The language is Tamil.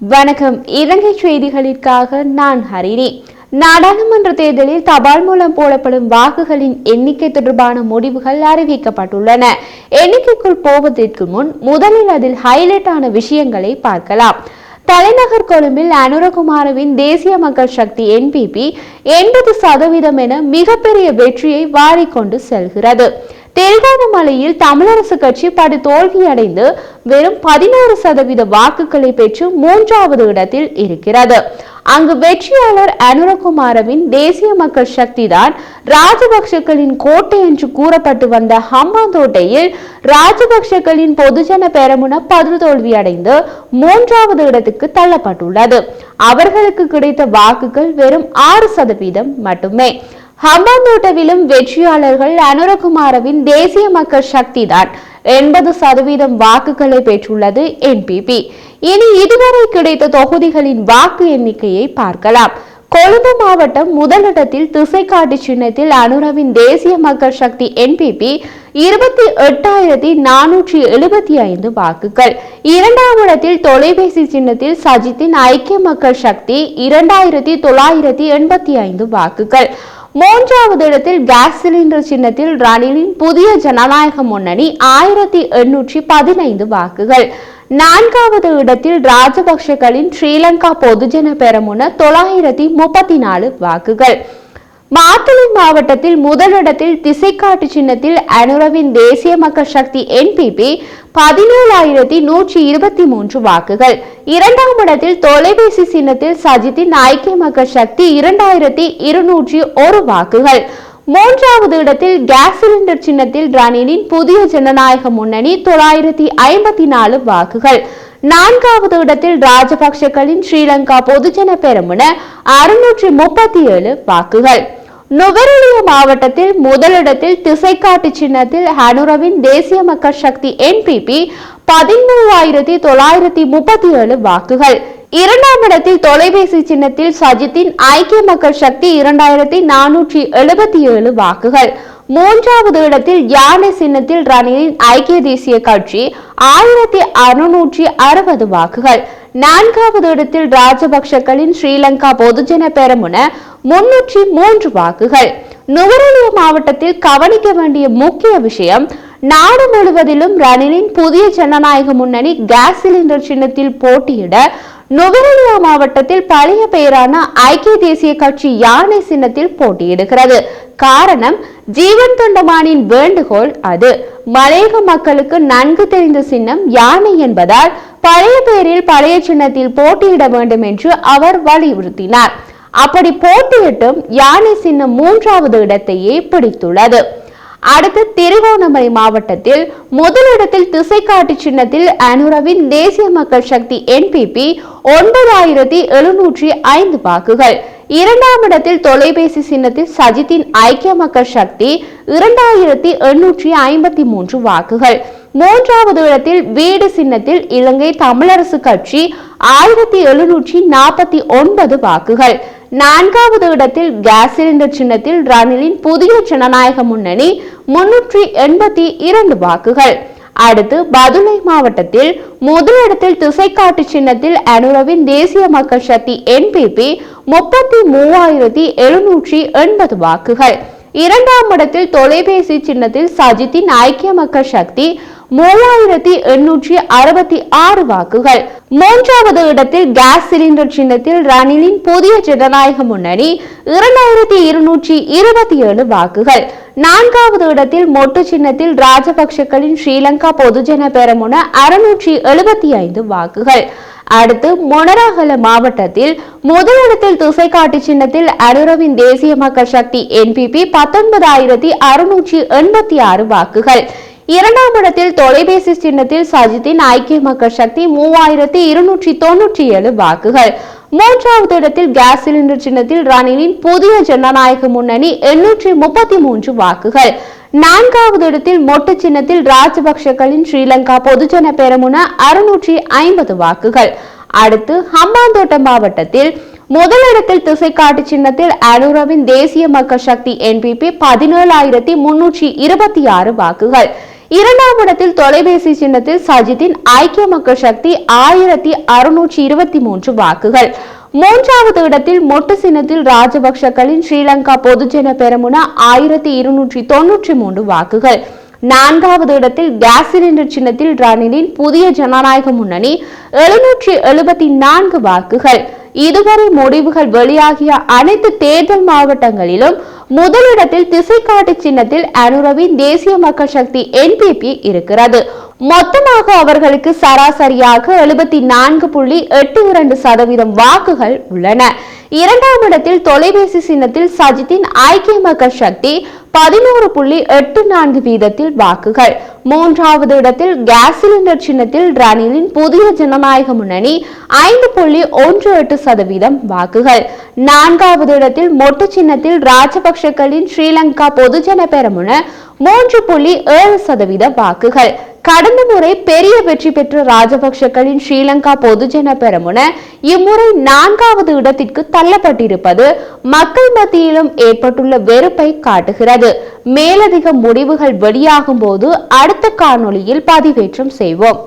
வணக்கம். இலங்கை செய்திகளிற்காக நான் ஹரிணி. நாடாளுமன்ற தேர்தலில் தபால் மூலம் போடப்படும் வாக்குகளின் எண்ணிக்கை தொடர்பான முடிவுகள் அறிவிக்கப்பட்டுள்ளன. எண்ணிக்கைக்குள் போவதற்கு முன் முதலில் அதில் ஹைலைட் ஆன விஷயங்களை பார்க்கலாம். தலைநகர் கொழும்பில் அனுரகுமாரவின் தேசிய மக்கள் சக்தி என்பிபி எண்பது சதவீதம் என மிகப்பெரிய வெற்றியை வாரிக்கொண்டு செல்கிறது. திருகோணமலையில் தமிழரசு கட்சி படு தோல்வியடைந்து வெறும் பதினோரு சதவீத வாக்குகளை பெற்று மூன்றாவது இடத்தில் இருக்கிறது. அங்கு வெற்றியாளர் அனுரகுமாரவின் தேசிய மக்கள் சக்தி தான் ராஜபக்சக்களின் கோட்டை என்று கூறப்பட்டு வந்த ஹம்மாந்தோட்டையில் ராஜபக்சக்களின் பொதுஜன பெரமுன படுதோல்வி அடைந்து மூன்றாவது இடத்துக்கு தள்ளப்பட்டுள்ளது. அவர்களுக்கு கிடைத்த வாக்குகள் வெறும் ஆறு சதவீதம் மட்டுமே. ஹம்பாந்தோட்டவிலும் வெற்றியாளர்கள் அனுரகுமாரவின் தேசிய மக்கள் சக்தி தான். எண்பது சதவீதம் வாக்குகளை பெற்றுள்ளது என்பிபி இனி இதுவரை கிடைத்த தொகுதிகளின் வாக்கு எண்ணிக்கையை பார்க்கலாம். கொழும்பு மாவட்டம் முதலிடத்தில் திசைக்காட்டு சின்னத்தில் அனுரவின் தேசிய மக்கள் சக்தி என்பிபி இருபத்தி எட்டாயிரத்தி நானூற்றி எழுபத்தி ஐந்து வாக்குகள். இரண்டாம் இடத்தில் தொலைபேசி சின்னத்தில் சஜித்தின் ஐக்கிய மக்கள் சக்தி இரண்டாயிரத்தி தொள்ளாயிரத்தி எண்பத்தி ஐந்து வாக்குகள். மூன்றாவது இடத்தில் கேஸ் சிலிண்டர் சின்னத்தில் ரணிலின் புதிய ஜனநாயக முன்னணி ஆயிரத்தி எண்ணூற்றி பதினைந்து வாக்குகள். நான்காவது இடத்தில் ராஜபக்சகளின் ஸ்ரீலங்கா பொதுஜன பெரமுன தொள்ளாயிரத்தி முப்பத்தி நாலு வாக்குகள். மாத்தளை மாவட்டத்தில் முதலிடத்தில் திசைக்காட்டு சின்னத்தில் அனுரவின் தேசிய மக்கள் சக்தி என்பிபி பதினேழாயிரத்தி நூற்றி இருபத்தி மூன்று வாக்குகள். இரண்டாம் இடத்தில் தொலைபேசி சின்னத்தில் சஜித்தின் ஐக்கிய மக்கள் சக்தி இரண்டாயிரத்தி இருநூற்றி ஒரு வாக்குகள். மூன்றாவது இடத்தில் கேஸ் சிலிண்டர் சின்னத்தில் ரணிலின் புதிய ஜனநாயக முன்னணி தொள்ளாயிரத்தி ஐம்பத்தி நாலு வாக்குகள். நான்காவது இடத்தில் ராஜபக்சக்களின் ஸ்ரீலங்கா பொதுஜன பெரமுன அறுநூற்றி முப்பத்தி ஏழு வாக்குகள். நுவரெலிய மாவட்டத்தில் முதலிடத்தில் திசைக்காட்டு சின்னத்தில் ஹனுரவின் தேசிய மக்கள் சக்தி என்பிபி பதிமூவாயிரத்தி தொள்ளாயிரத்தி முப்பத்தி ஏழு வாக்குகள். இரண்டாம் இடத்தில் தொலைபேசி சின்னத்தில் சஜித்தின் ஐக்கிய மக்கள் சக்தி இரண்டாயிரத்தி நானூற்றி எழுபத்தி ஏழு வாக்குகள். மூன்றாவது இடத்தில் யானை சின்னத்தில் ரணிலின் ஐக்கிய தேசிய கட்சி ஆயிரத்தி அறுநூற்றி அறுபது வாக்குகள். நான்காவது இடத்தில் ராஜபக்சக்களின் ஸ்ரீலங்கா பொதுஜன பெரமுன முன்னூற்றி மூன்று வாக்குகள். நுவரெலிய மாவட்டத்தில் கவனிக்க வேண்டிய முக்கிய விஷயம் நாடு முழுவதிலும் ரணிலின் புதிய ஜனநாயக முன்னணி கேஸ் சிலிண்டர் சின்னத்தில் போட்டியிட நுவரெலியா மாவட்டத்தில் பழைய பெயரான ஐக்கிய தேசிய கட்சி யானை சின்னத்தில் போட்டியிடுகிறது. காரணம் ஜீவன் தொண்டமானின் வேண்டுகோள் அது. மலையக மக்களுக்கு நன்கு தெரிந்த சின்னம் யானை என்பதால் பழைய பெயரில் பழைய சின்னத்தில் போட்டியிட வேண்டும் என்று அவர் வலியுறுத்தினார். அப்படி போட்டியிட்டும் யானை சின்னம் மூன்றாவது இடத்தையே பிடித்துள்ளது. அடுத்து திருகோணமலை மாவட்டத்தில் முதலிடத்தில் திசைக்காட்டு சின்னத்தில் அனுரவின் தேசிய மக்கள் சக்தி என்பிபி ஒன்பதாயிரத்தி எழுநூற்றி ஐந்து வாக்குகள். இரண்டாம் இடத்தில் தொலைபேசி சின்னத்தில் சஜித்தின் ஐக்கிய மக்கள் சக்தி இரண்டாயிரத்தி எண்ணூற்றி ஐம்பத்தி மூன்று வாக்குகள். மூன்றாவது இடத்தில் வீடு சின்னத்தில் இலங்கை தமிழரசு கட்சி ஆயிரத்தி எழுநூற்றி நாற்பத்தி ஒன்பது வாக்குகள். நான்காவது இடத்தில் கேஸ் சிலிண்டர் சின்னத்தில் ரணிலின் புதிய ஜனநாயக முன்னணி முன்னூற்றி எண்பத்தி இரண்டு வாக்குகள். அடுத்து பதுளை மாவட்டத்தில் முதலிடத்தில் திசைக்காட்டு சின்னத்தில் அனுரவின் தேசிய மக்கள் சக்தி என்பிபி முப்பத்தி மூவாயிரத்தி எழுநூற்றி எண்பது வாக்குகள். இரண்டாம் இடத்தில் தொலைபேசி சின்னத்தில் சஜித்தின் ஐக்கிய மக்கள் சக்தி மூவாயிரத்தி எண்ணூற்றி அறுபத்தி ஆறு வாக்குகள். மூன்றாவது இடத்தில் கேஸ் சிலிண்டர் சின்னத்தில் ரணிலின் புதிய ஜனநாயக முன்னணி இரண்டாயிரத்தி இருநூற்றி இருபத்தி ஏழு வாக்குகள். நான்காவது இடத்தில் மொட்டு சின்னத்தில் ராஜபக்சக்களின் ஸ்ரீலங்கா பொதுஜன பெரமுன அறுநூற்றி எழுபத்தி ஐந்து வாக்குகள். அடுத்து மொனராகல மாவட்டத்தில் முதலிடத்தில் திசைக்காட்டு சின்னத்தில் அனுரவின் தேசிய மக்கள் சக்தி என்பிபி பத்தொன்பதாயிரத்தி அறுநூற்றி எண்பத்தி ஆறு வாக்குகள். இரண்டாம் இடத்தில் தொலைபேசி சின்னத்தில் சஜித்தின் ஐக்கிய மக்கள் சக்தி மூவாயிரத்தி இருநூற்றி தொன்னூற்றி ஏழு வாக்குகள். மூன்றாவது இடத்தில் கேஸ் சிலிண்டர் சின்னத்தில் ரணிலின் புதிய ஜனநாயக முன்னணி எண்ணூற்றி முப்பத்தி மூன்று வாக்குகள். நான்காவது இடத்தில் மொட்டு சின்னத்தில் ராஜபக்சக்களின் ஸ்ரீலங்கா பொதுஜன பெருமுன அறுநூற்றி ஐம்பது வாக்குகள். அடுத்து ஹம்பாந்தோட்டம் மாவட்டத்தில் முதலிடத்தில் திசைக்காட்டு சின்னத்தில் அனுரவின் தேசிய மக்கள் சக்தி என்பிபி பதினேழாயிரத்தி முன்னூற்றி இருபத்தி ஆறு வாக்குகள். இரண்டாம் இடத்தில் தொலைபேசி சின்னத்தில் சஜித்தின் ஐக்கிய மக்கள் சக்தி ஆயிரத்தி அறுநூற்றி இருபத்தி மூன்று வாக்குகள். மூன்றாவது இடத்தில் மொட்டு சின்னத்தில் ராஜபக்சக்களின் ஸ்ரீலங்கா பொதுஜன பெருமுன ஆயிரத்தி இருநூற்றி தொன்னூற்றி மூன்று வாக்குகள். நான்காவது இடத்தில் கேஸ் சிலிண்டர் சின்னத்தில் ரணிலின் புதிய ஜனநாயக முன்னணி எழுநூற்றி எழுபத்தி நான்கு வாக்குகள். இதுவரை முடிவுகள் வெளியாகிய அனைத்து தேர்தல் மாவட்டங்களிலும் முதலிடத்தில் திசைக்காட்டு சின்னத்தில் அனுரவின் தேசிய மக்கள் சக்தி என்பிபி இருக்கிறது. மொத்தமாக அவர்களுக்கு சராசரியாக எழுபத்தி நான்கு புள்ளி எட்டு இரண்டு சதவீதம் வாக்குகள் உள்ளன. இரண்டாம் இடத்தில் தொலைபேசி சின்னத்தில் சஜித்தின் ஐக்கிய மக்கள் சக்தி பதினோரு புள்ளி எட்டு நான்கு வீதத்தில் வாக்குகள். மூன்றாவது இடத்தில் கேஸ் சிலிண்டர் சின்னத்தில் ரணிலின் புதிய ஜனநாயக முன்னணி ஐந்து புள்ளி ஒன்று எட்டு சதவீதம் வாக்குகள். நான்காவது இடத்தில் மொட்டு சின்னத்தில் ராஜபக்சக்களின் ஸ்ரீலங்கா பொதுஜன பெரமுன மூன்று புள்ளி ஏழு சதவீத வாக்குகள். கடந்த முறை பெரிய வெற்றி பெற்ற ராஜபக்சக்களின் ஸ்ரீலங்கா பொதுஜன பெரமுன இம்முறை நான்காவது இடத்திற்கு தள்ளப்பட்டிருப்பது மக்கள் மத்தியிலும் ஏற்பட்டுள்ள வெறுப்பை காட்டுகிறது. மேலதிக முடிவுகள் வெளியாகும் போது அடுத்த காணொளியில் பதிவேற்றம் செய்வோம்.